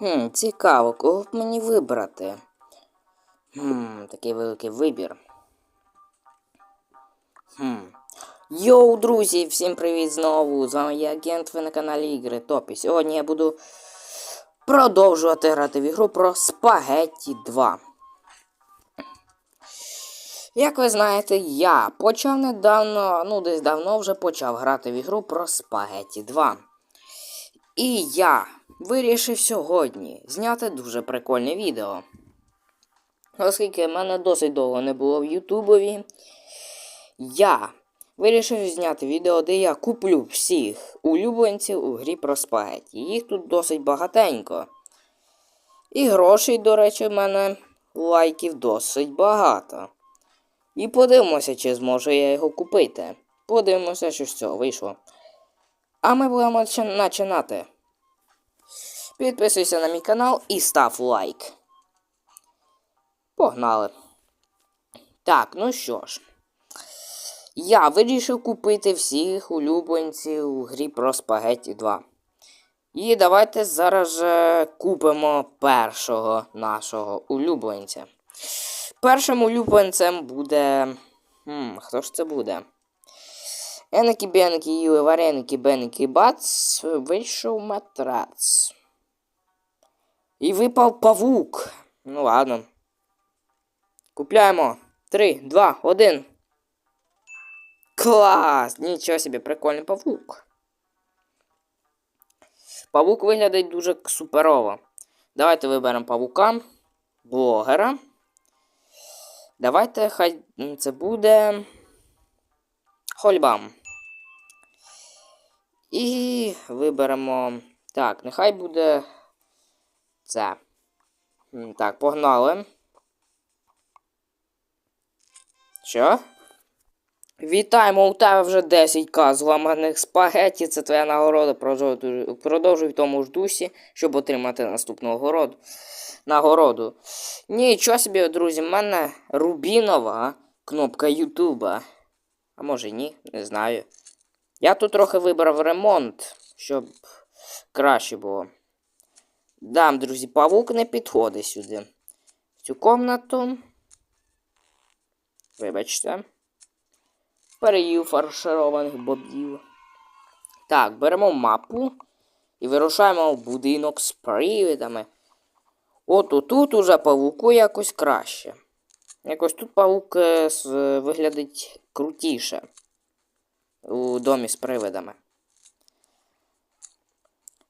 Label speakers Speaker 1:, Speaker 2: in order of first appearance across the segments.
Speaker 1: Хм, цікаво, кого б мені вибрати? Хм, такий великий вибір. Хм. Йоу, друзі, всім привіт знову! З вами я агент, ви на каналі Ігри Топ. І сьогодні я буду продовжувати грати в ігру про Спагетті 2. Як ви знаєте, я почав недавно, ну десь давно вже почав грати в ігру про Спагетті 2. І я вирішив сьогодні зняти дуже прикольне відео. Оскільки в мене досить довго не було в Ютубові, я вирішив зняти відео, де я куплю всіх улюбленців у грі про спагетті. Їх тут досить багатенько. І грошей, до речі, в мене лайків досить багато. І подивимося, чи зможу я його купити. Подивимося, що з цього вийшло. А ми будемо починати. Підписуйся на мій канал і став лайк. Погнали. Так, ну що ж. Я вирішив купити всіх улюбленців у грі про Спагетті 2. І давайте зараз же купимо першого нашого улюбленця. Першим улюбленцем буде. Хм, хто ж це буде? Еники, беники, їли вареники, беники, бац, вийшов матрац. І випав павук. Ну ладно. Купляємо. Три, два, один. Клас! Нічого собі, прикольний павук. Павук виглядає дуже суперово. Давайте виберемо павука, блогера. Давайте хай це буде. Хольбам. І виберемо. Так, нехай буде це. Так, погнали. Що? Вітаємо, у тебе вже 10к зламаних спагетті. Це твоя нагорода. Продовжуй, в тому ж дусі, щоб отримати наступну нагороду. нагороду. Нічого собі, друзі, в мене рубінова кнопка Ютуба. А може ні, не знаю. Я тут трохи вибрав ремонт, щоб краще було. Дам, друзі, павук не підходить сюди. В цю комнату. Вибачте. Переїв фаршированих бобів. Так, беремо мапу і вирушаємо в будинок з привидами. От отут уже павуку якось краще. Якось тут павук е, виглядить крутіше у домі з привидами.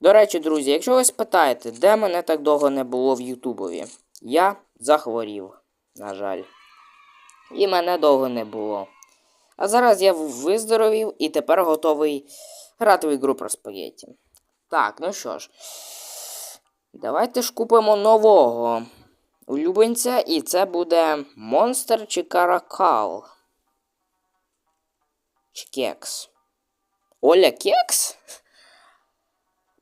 Speaker 1: До речі, друзі, якщо ви спитаєте, де мене так довго не було в Ютубові, я захворів, на жаль. І мене довго не було. А зараз я виздоровів і тепер готовий грати в ігру про спагетті. Так, ну що ж. Давайте ж купимо нового улюбленця, і це буде Монстр чи Каракал. Чи кекс. Оля кекс?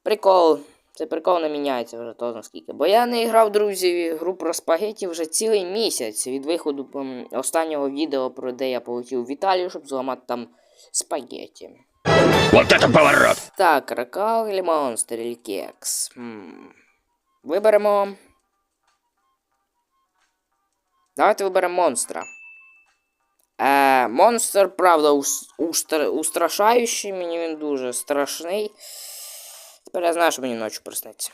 Speaker 1: Прикол. Цей прикол не міняється вже то наскільки. Бо я не грав, друзі, гру про спагеті вже цілий місяць від виходу останнього відео, про де я полетів в Італію, щоб зламати там спагеті.
Speaker 2: Вот это поворот!
Speaker 1: Так, ракал или монстр или кекс. Хм. Виберемо. Давайте виберемо монстра. Е, монстр, правда, ус- устра- устрашаючий, мені він дуже страшний. Тепер я знаю, що мені ночі присниться.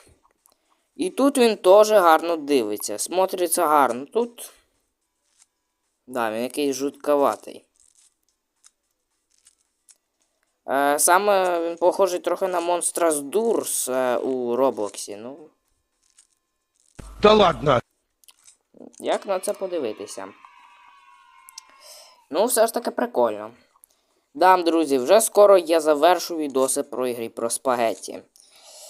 Speaker 1: І тут він теж гарно дивиться. Смотриться гарно. Тут. Да, він якийсь жутковатий. Е, саме він похожий трохи на монстра з Дурс е, у Роблоксі. Ну,
Speaker 2: Да ладно!
Speaker 1: як на це подивитися? Ну, все ж таки прикольно. Дам, друзі, вже скоро я завершу відоси про ігри про спагетті.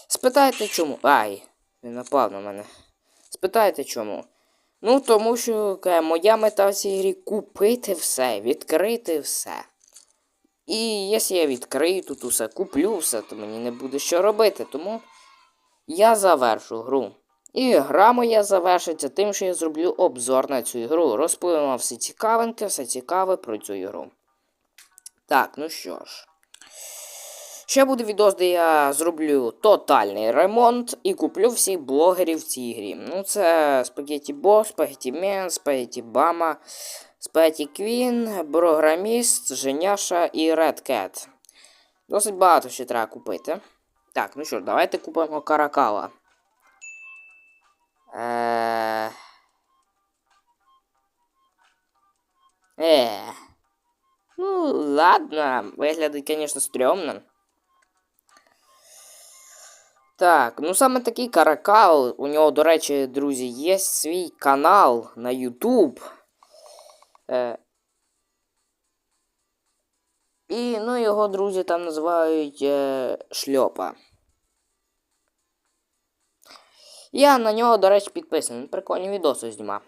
Speaker 1: Спитайте чому. Ай, він напав на мене. Спитайте чому. Ну, тому що е, моя мета в цій грі купити все, відкрити все. І якщо я відкрию тут усе, куплю все, то мені не буде що робити. Тому я завершу гру. І гра моя завершиться тим, що я зроблю обзор на цю ігру. Розповім все цікавеньке, все цікаве про цю ігру. Так, ну що ж. Ще буде відос, де я зроблю тотальний ремонт і куплю всіх блогерів в цій грі. Ну, це Спагетті Бос, Спагетті Мен, Спагетті Бама, Спагетті Квін, Програміст, Женяша і Cat. Досить багато ще треба купити. Так, ну що ж, давайте купимо каракала. Е... Е. Ну, ладно, виглядить, звісно, стрьомно. Так, ну саме такий каракал. У нього, до речі, друзі, є свій канал на YouTube. Е, і ну, його друзі там називають е, шльопа. Я на нього, до речі, підписаний. Прикольні відоси знімав.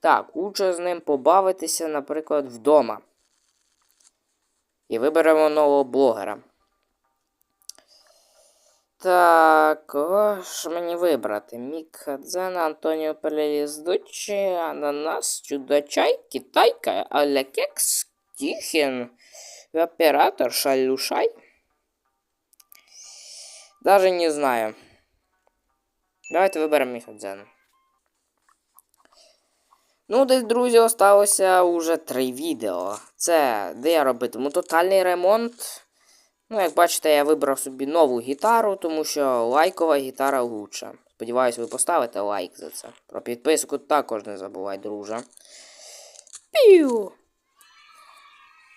Speaker 1: Так, лучше з ним побавитися, наприклад, вдома. І виберемо нового блогера. Так, ж мені вибрати? Мік Хадзен, Антоніо Переліздучі, Ананас, Чудачай, Китайка, Аля Кекс, Тіхін, Оператор, Шалюшай. Даже не знаю. Давайте виберемо Міхадзена. Ну, десь, друзі, осталося уже три відео. Це де я робитиму тотальний ремонт. Ну, як бачите, я вибрав собі нову гітару, тому що лайкова гітара лучша. Сподіваюсь, ви поставите лайк за це. Про підписку також не забувай, друже. Піу!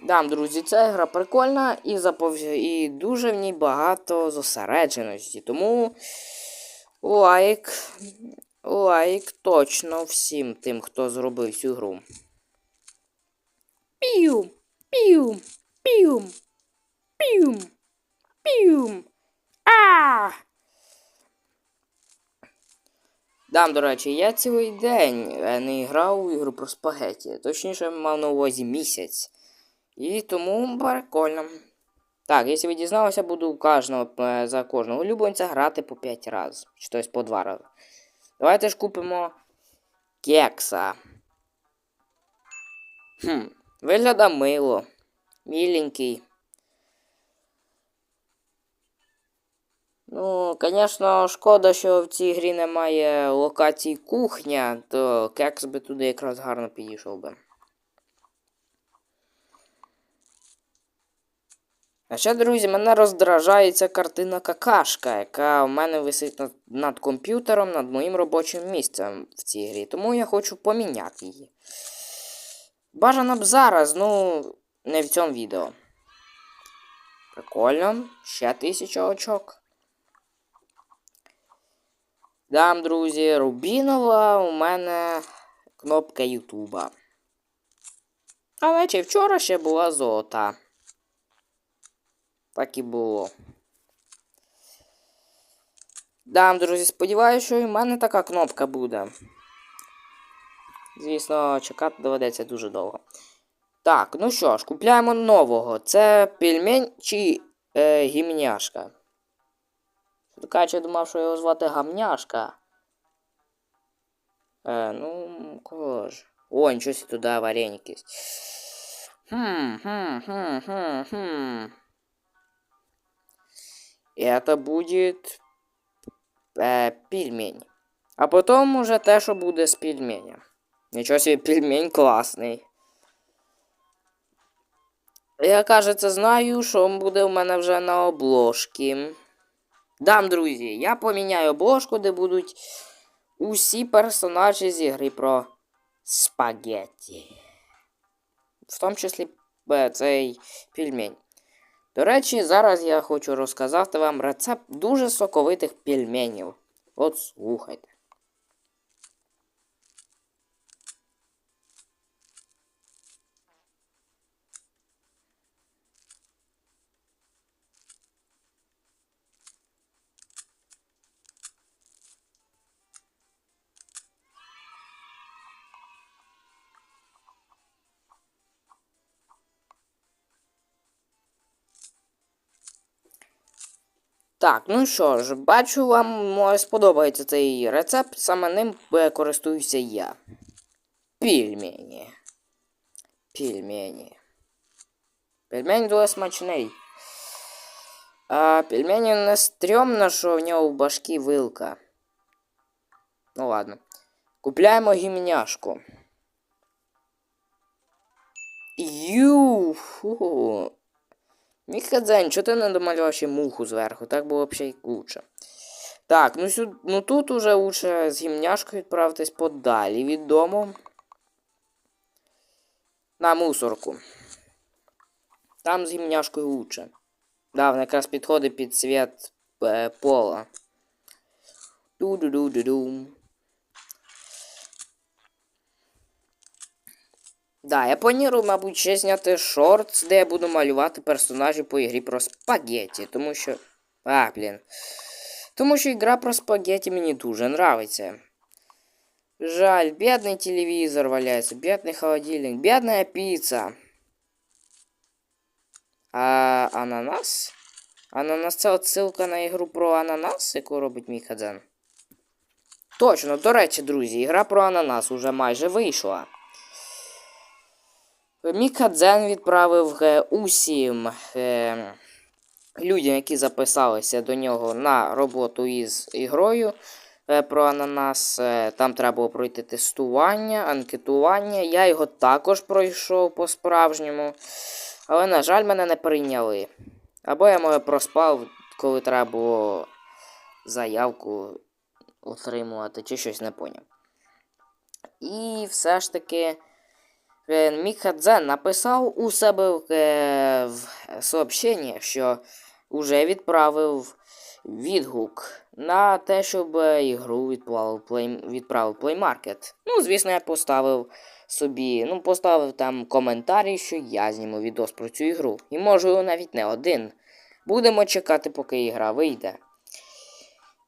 Speaker 1: Дам, друзі, ця гра прикольна і, запов... і дуже в ній багато зосередженості. Тому лайк. Лайк точно всім тим, хто зробив цю гру. Піум! Піум! Піум! Піум! Піум! А! Дам, до речі, я цілий день е, не грав у ігру про спагеті. Точніше, мав на увазі місяць. І тому прикольно. Так, якщо ви дізналися, буду кожного, е, за кожного улюбленця грати по 5 разів. Чи тобто по 2 рази. Давайте ж купимо кекса. Хм, вигляда мило. Міленький. Ну, звісно, шкода, що в цій грі немає локацій кухня, то кекс би туди якраз гарно підійшов би. А ще, друзі, мене роздражає ця картина какашка, яка в мене висить над, над комп'ютером, над моїм робочим місцем в цій грі. Тому я хочу поміняти її. Бажано б зараз, ну, не в цьому відео. Прикольно. Ще тисяча очок. Дам, друзі, Рубінова у мене кнопка Ютуба. Але чи вчора ще була золота. Так і було. Дам, друзі, сподіваюся, що і в мене така кнопка буде. Звісно, чекати доведеться дуже довго. Так, ну що ж, купляємо нового. Це пельмень чи е, гімняшка. Така я думав, що його звати гамняшка. Е, ну, кого ж? О, нічого туди вареники. Хм, хм, хм, хм, хм. Это будет э, пельмень. А потом уже те, що буде з пельменя. Нічого собі, пельмень класний. Я, кажеться, знаю, що буде у мене вже на обложці. Дам, друзі, я поміняю обложку, де будуть усі персонажі з ігри про спагетті. В тому числі е, цей пельмень. До речі, зараз я хочу розказати вам рецепт дуже соковитих пельменів. От слухайте. Так, ну що ж, бачу, вам сподобається цей рецепт, саме ним е, користуюся я. Пельмені. Пельмені. Пельмень дуже смачний. А пельмені не стрьомно, що в нього в башкі вилка. Ну ладно. Купляємо гімняшку. Ю. Фу. Міхадзен, чого ти не домалював ще муху зверху? Так було б ще й лучше. Так, ну, сюд... ну тут уже лучше з гімняшкою відправитись подалі від дому. На мусорку. Там з гімняшкою лучше. Да, вона якраз підходить під цвіт е, пола. Ду-ду-ду-ду-ду. Да, я планую, мабуть, ще зняти шортс, де я буду малювати персонажів по ігрі про спагетті, тому що. А, блін. Тому що ігра про спагетті мені дуже нравиться. Жаль, бедный телевизор валяется, бедный холодильник, бедная пицца. А ананас? Ананас це отсилка на ігру про ананас, яку робить Міхадзен. Точно, до речі, друзі, ігра про ананас уже майже вийшла. Мікадзен відправив усім е, людям, які записалися до нього на роботу із ігрою е, про ананас. Е, там треба було пройти тестування, анкетування. Я його також пройшов по-справжньому. Але, на жаль, мене не прийняли. Або я може проспав, коли треба було заявку отримувати, чи щось не поняв. І все ж таки. Е, Міхадзен написав у себе в, е, сообщенні, що вже відправив відгук на те, щоб е, ігру відправив Play, Market. Ну, звісно, я поставив собі, ну, поставив там коментарі, що я зніму відос про цю ігру. І можу навіть не один. Будемо чекати, поки ігра вийде.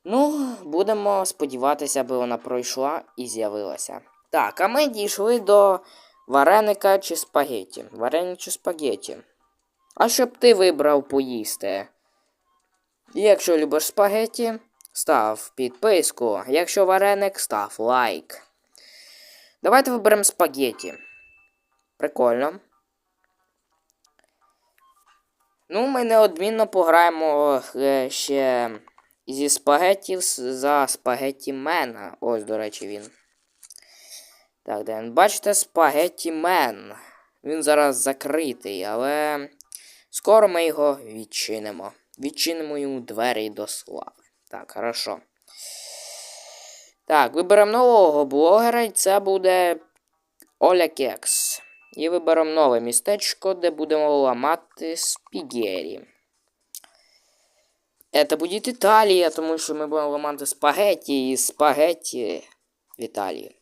Speaker 1: Ну, будемо сподіватися, аби вона пройшла і з'явилася. Так, а ми дійшли до вареника чи спагетті. Вареник чи спагетті. А щоб ти вибрав поїсти. Якщо любиш спагетті, став підписку. Якщо вареник, став лайк. Давайте виберемо спагетті. Прикольно. Ну, ми неодмінно пограємо е, ще зі спагетті за спагетті Мена. Ось, до речі, він. Так, де? Бачите, спагетті Мен. Він зараз закритий, але скоро ми його відчинимо. Відчинимо йому двері до слави. Так, хорошо. Так, виберемо нового блогера, і це буде Оля Кекс. І виберемо нове містечко, де будемо ламати спігері. Це буде Італія, тому що ми будемо ламати спагетті і спагетті в Італії.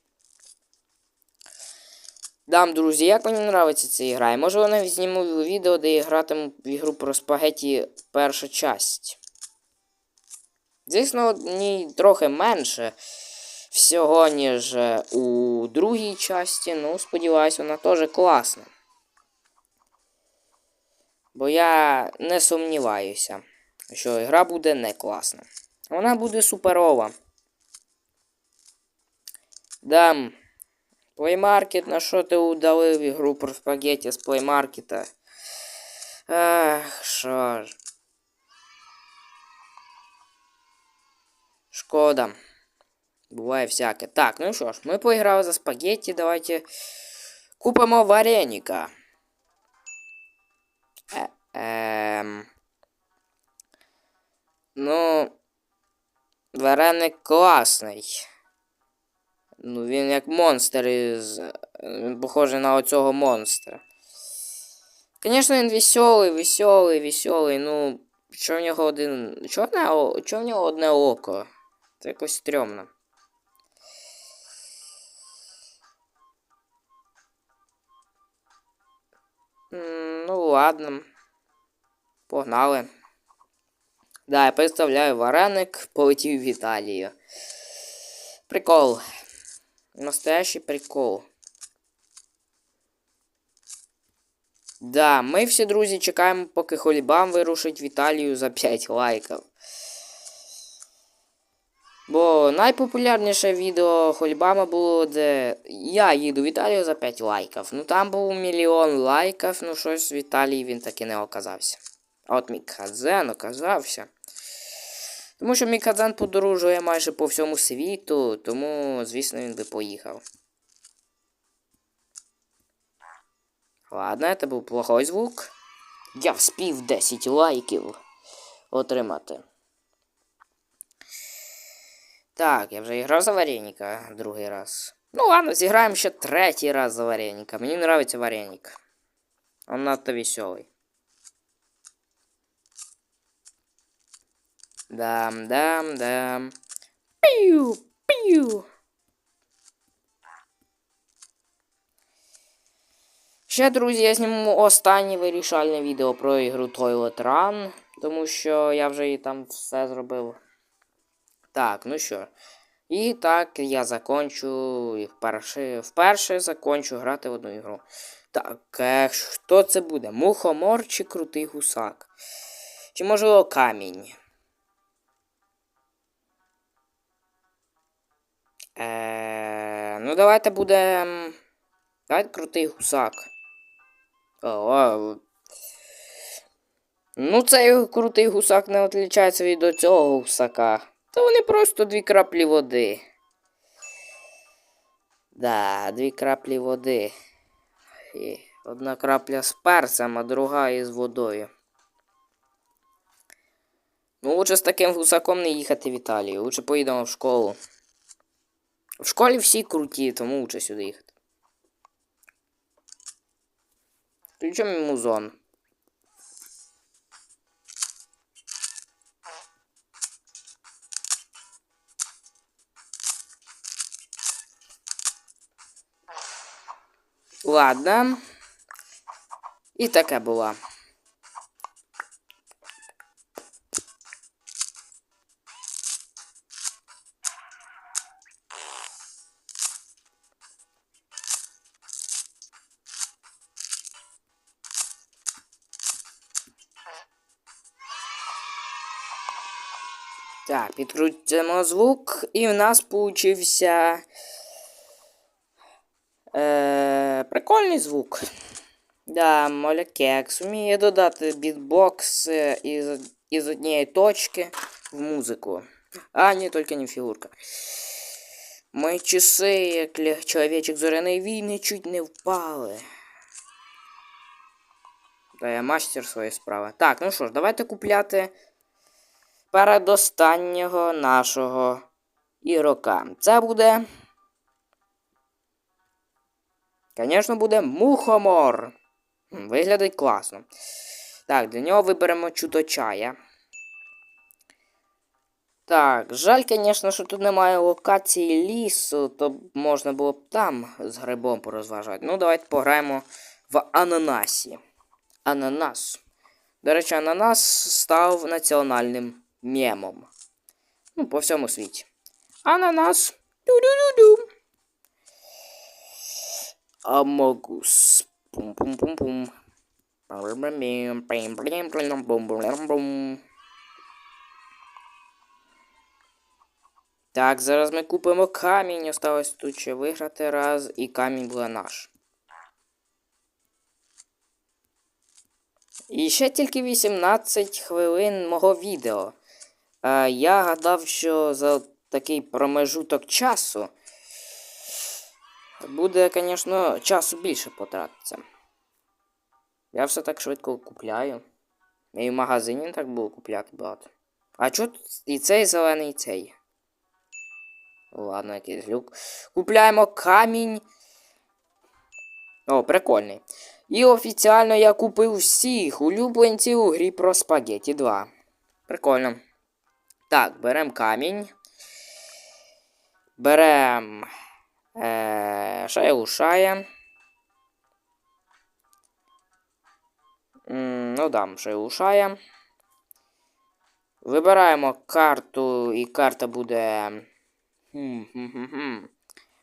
Speaker 1: Дам, друзі, як мені подобається ця гра. І може навіть зніму відео, де я гратиму в ігру про спагеті перша часть. Звісно, ній трохи менше всього, ніж е, у другій часті. Ну, сподіваюся, вона теж класна. Бо я не сумніваюся, що гра буде не класна. Вона буде суперова. Дам. Плеймаркет, на що ти удалив ігру про спагетті з плеймаркета? Ах, що ж. Шкода. Буває всяке. Так, ну що ж, ми поіграли за спагетті, давайте купимо вареника. Е, ем. Ну, вареник класний. Ну, він як монстр із. Він похожий на оцього монстра. Звісно, він веселий, веселий, веселий. Ну, що в нього один. Чого чого в нього одне око? Це якось стрьомно. Ну, ладно. Погнали. Да, я представляю, вареник полетів в Італію. Прикол. Настоящий прикол. Да, ми всі друзі чекаємо, поки Холібам вирушить в Італію за 5 лайків. Бо найпопулярніше відео Хольбама було, де я їду в Італію за 5 лайків. Ну там був мільйон лайків, ну щось в Італії він таки не оказався. От Мікадзен оказався. Тому що Мікадзен подорожує майже по всьому світу, тому, звісно, він би поїхав. Ладно, це був плохой звук. Я вспів 10 лайків отримати. Так, я вже грав за вареника другий раз. Ну ладно, зіграємо ще третій раз за вареника. Мені нравиться вареник. Он надто веселий. Дам, дам, дам. Піу, піу. Ще, друзі, я зніму останнє вирішальне відео про ігру Toilet Run, тому що я вже і там все зробив. Так, ну що. І так я закончу і вперше, вперше закончу грати в одну ігру. Так, е, хто це буде? Мухомор чи крутий гусак? Чи можливо камінь? Е, ну, давайте буде. Давайте крутий гусак. О. Ну, цей крутий гусак не відрізняється від цього гусака. Та вони просто дві краплі води. Да, дві краплі води. І одна крапля з перцем, а друга із водою. Ну, лучше з таким гусаком не їхати в Італію. Лучше поїдемо в школу. В школі всі круті, тому лучше сюди їхати. Включимо музон. Ладно. І таке було. Так, підкрутимо звук, і в нас получився. Е, прикольний звук. Да, Моля Кекс вміє додати бітбокс е, із, із однієї точки в музику. А, ні, тільки не фігурка. Мої часи, як чоловічок зоряної війни, чуть не впали. Та я мастер своєї справи. Так, ну що ж, давайте купляти передостаннього нашого ігрока. Це буде. Звісно, буде мухомор. Виглядить класно. Так, для нього виберемо чудо чая. Так, жаль, звісно, що тут немає локації лісу, то можна було б там з грибом порозважати. Ну, давайте пограємо в ананасі. Ананас. До речі, ананас став національним мемом. Ну, по всьому світі. Ананас. Ду-ду-ду-ду. Амогус. Пум-пум-пум-пум. Так, зараз ми купимо камінь. Осталось тут ще виграти раз, і камінь буде наш. І ще тільки 18 хвилин мого відео. Е, я гадав, що за такий промежуток часу буде, звісно, часу більше потратиться. Я все так швидко купляю. І в магазині так було купляти багато. А чого і цей зелений, і цей? Ладно, якийсь люк. Купляємо камінь. О, прикольний. І офіціально я купив всіх улюбленців у грі про спагеті 2. Прикольно. Так, беремо камінь. Берем. Е, шая ушая. Ну дам шая. Вибираємо карту, і карта буде. Хм-хм-хм-хм.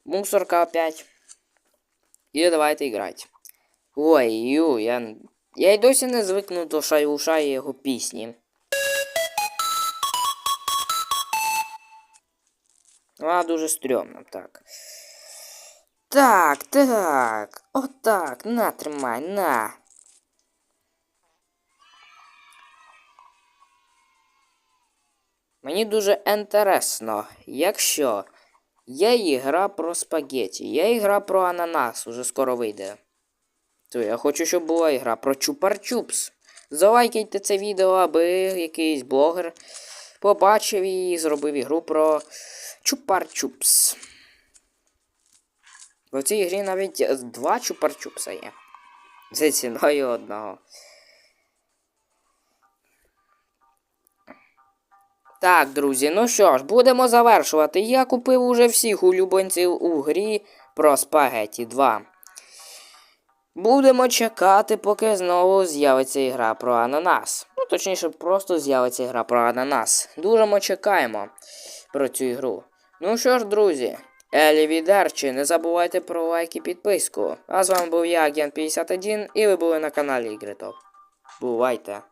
Speaker 1: Мусорка опять. І давайте грати. Ой, ю, я. Я й досі не звикну до Шаюша і його пісні. Вона дуже стрьомна, так. Так, так. Отак. На, тримай, на. Мені дуже інтересно, якщо є ігра про спагеті, є ігра про ананас, уже скоро вийде. То я хочу, щоб була ігра про чупар-чупс. Залайкайте це відео, аби якийсь блогер побачив і зробив ігру про чупар-чупс. В цій грі навіть два чупар-чупса є. За ціною одного. Так, друзі, ну що ж, будемо завершувати. Я купив уже всіх улюбленців у грі про спагеті 2. Будемо чекати, поки знову з'явиться ігра про ананас. Ну, точніше, просто з'явиться ігра про ананас. Дуже ми чекаємо про цю ігру. Ну що ж, друзі, Елі Відерчі, не забувайте про лайк і підписку. А з вами був я, Агент 51, і ви були на каналі Ігритоп. Бувайте!